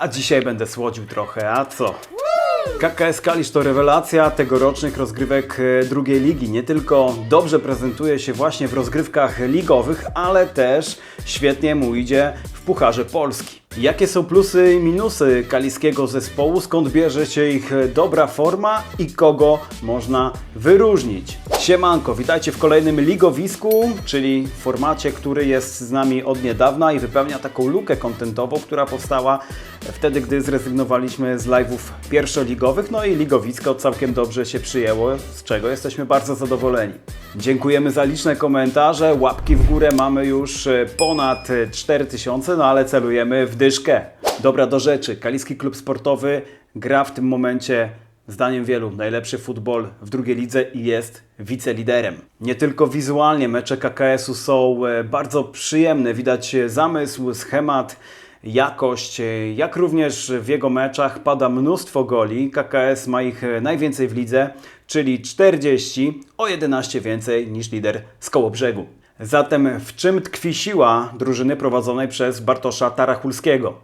A dzisiaj będę słodził trochę, a co? KKS Kalisz to rewelacja tegorocznych rozgrywek e, drugiej ligi. Nie tylko dobrze prezentuje się właśnie w rozgrywkach ligowych, ale też świetnie mu idzie w Pucharze Polski. Jakie są plusy i minusy kaliskiego zespołu, skąd bierze się ich dobra forma i kogo można wyróżnić? Siemanko, witajcie w kolejnym ligowisku, czyli formacie, który jest z nami od niedawna i wypełnia taką lukę kontentową, która powstała wtedy, gdy zrezygnowaliśmy z live'ów pierwszoligowych, no i ligowisko całkiem dobrze się przyjęło, z czego jesteśmy bardzo zadowoleni. Dziękujemy za liczne komentarze, łapki w górę mamy już e, ponad e, 4000, no ale celujemy w dyszkę. Dobra do rzeczy, Kaliski Klub Sportowy gra w tym momencie Zdaniem wielu najlepszy futbol w drugiej lidze i jest wiceliderem. Nie tylko wizualnie mecze KKS-u są e, bardzo przyjemne, widać e, zamysł, schemat, jakość, e, jak również w jego meczach pada mnóstwo goli. KKS ma ich najwięcej w lidze, czyli 40, o 11 więcej niż lider z Kołobrzegu. Zatem w czym tkwi siła drużyny prowadzonej przez Bartosza Tarachulskiego?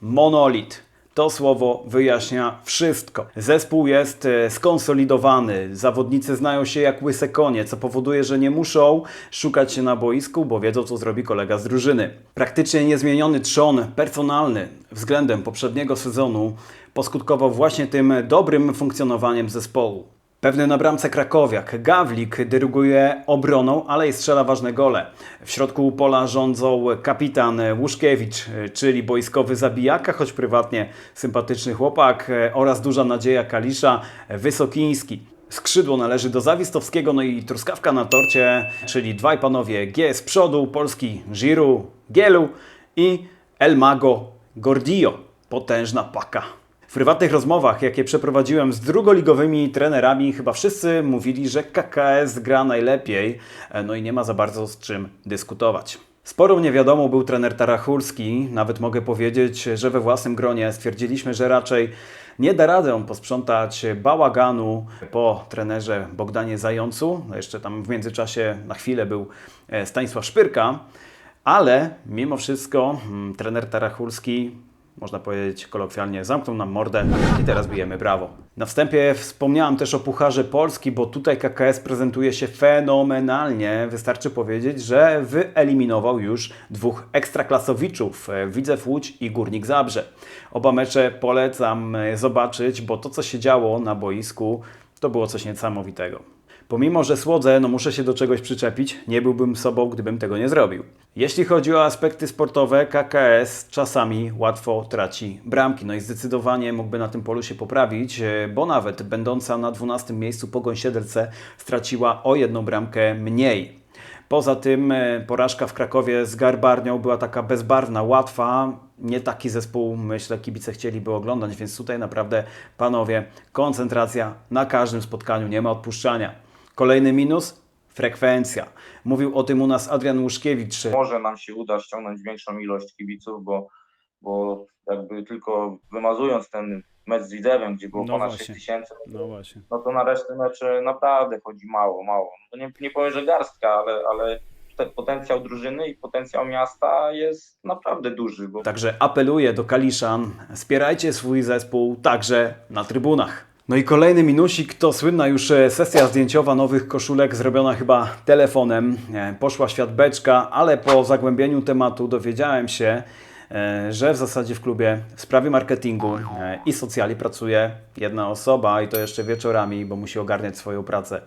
Monolit. To słowo wyjaśnia wszystko. Zespół jest e, skonsolidowany, zawodnicy znają się jak łyse konie, co powoduje, że nie muszą szukać się na boisku, bo wiedzą, co zrobi kolega z drużyny. Praktycznie niezmieniony trzon personalny względem poprzedniego sezonu poskutkował właśnie tym dobrym funkcjonowaniem zespołu. Pewny na bramce Krakowiak, Gawlik dyryguje obroną, ale i strzela ważne gole. W środku pola rządzą kapitan Łuszkiewicz, czyli boiskowy zabijaka, choć prywatnie sympatyczny chłopak oraz duża nadzieja Kalisza Wysokiński. Skrzydło należy do Zawistowskiego, no i truskawka na torcie, czyli dwaj panowie G z przodu, polski Giru, Gielu i El Mago Gordillo. Potężna paka. W prywatnych rozmowach, jakie przeprowadziłem z drugoligowymi trenerami, chyba wszyscy mówili, że KKS gra najlepiej, e, no i nie ma za bardzo z czym dyskutować. Sporą niewiadomą był trener Tarachulski, nawet mogę powiedzieć, że we własnym gronie stwierdziliśmy, że raczej nie da radę posprzątać bałaganu po trenerze Bogdanie Zającu. No jeszcze tam w międzyczasie na chwilę był e, Stanisław Szpyrka, ale mimo wszystko mm, trener Tarachulski można powiedzieć kolokwialnie, zamknął nam mordę i teraz bijemy brawo. Na wstępie wspomniałem też o Pucharze Polski, bo tutaj KKS prezentuje się fenomenalnie. Wystarczy powiedzieć, że wyeliminował już dwóch ekstraklasowiczów, e, Widzew Łódź i Górnik Zabrze. Oba mecze polecam e, zobaczyć, bo to co się działo na boisku to było coś niesamowitego. Pomimo, że słodzę, no muszę się do czegoś przyczepić, nie byłbym sobą, gdybym tego nie zrobił. Jeśli chodzi o aspekty sportowe, KKS czasami łatwo traci bramki, no i zdecydowanie mógłby na tym polu się poprawić, e, bo nawet będąca na 12 miejscu Pogoń Siedlce straciła o jedną bramkę mniej. Poza tym e, porażka w Krakowie z Garbarnią była taka bezbarwna, łatwa. Nie taki zespół, myślę, kibice chcieliby oglądać, więc tutaj naprawdę, panowie, koncentracja na każdym spotkaniu, nie ma odpuszczania. Kolejny minus? Frekwencja. Mówił o tym u nas Adrian Łuszkiewicz. może nam się uda ściągnąć większą ilość kibiców, bo, bo jakby tylko wymazując ten mecz z Widzewem, gdzie było No ponad właśnie. 6 tysięcy, No właśnie. no to na resztę meczy naprawdę chodzi mało, mało. No nie, nie powiem, że garstka, ale, ale ten potencjał drużyny i potencjał miasta jest naprawdę duży, bo Także apeluję do Kaliszan, wspierajcie swój zespół także na trybunach. No i kolejny minusik to słynna już e, sesja zdjęciowa nowych koszulek, zrobiona chyba telefonem. E, Poszła świat beczka, ale po zagłębieniu tematu dowiedziałem się, e, że w zasadzie w klubie w sprawie marketingu i socjali pracuje jedna osoba i to jeszcze wieczorami, bo musi ogarniać swoją pracę.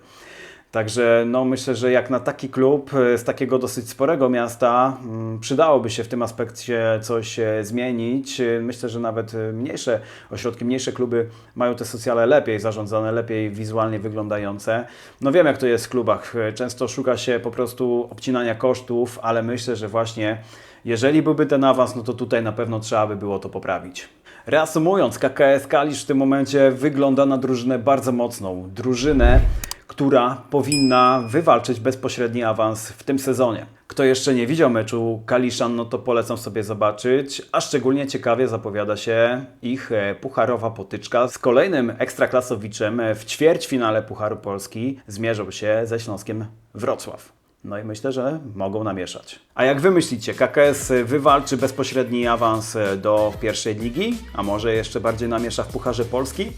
Także no, myślę, że jak na taki klub e, z takiego dosyć sporego miasta mm, przydałoby się w tym aspekcie coś e, zmienić. E, Myślę, że nawet e, mniejsze ośrodki, mniejsze kluby mają te socjale lepiej zarządzane, lepiej wizualnie wyglądające. No wiem jak to jest w klubach. Często szuka się po prostu obcinania kosztów, ale myślę, że właśnie jeżeli byłby ten awans, no to tutaj na pewno trzeba by było to poprawić. Reasumując, KKS Kalisz w tym momencie wygląda na drużynę bardzo mocną. Drużynę, która powinna wywalczyć bezpośredni awans w tym sezonie. Kto jeszcze nie widział meczu Kaliszan, no to polecam sobie zobaczyć, a szczególnie ciekawie zapowiada się ich e, pucharowa potyczka z kolejnym ekstraklasowiczem w ćwierćfinale Pucharu Polski zmierzą się ze Śląskiem Wrocław. No i myślę, że mogą namieszać. A jak wy myślicie, KKS wywalczy bezpośredni awans do pierwszej ligi? A może jeszcze bardziej namiesza w Pucharze Polski?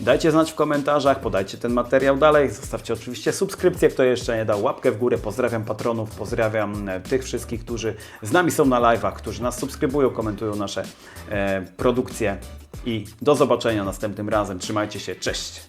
Dajcie znać w komentarzach, podajcie ten materiał dalej, zostawcie oczywiście subskrypcję, kto jeszcze nie dał, łapkę w górę, pozdrawiam patronów, pozdrawiam e, tych wszystkich, którzy z nami są na live'ach, którzy nas subskrybują, komentują nasze e, produkcje. I do zobaczenia następnym razem, trzymajcie się, cześć!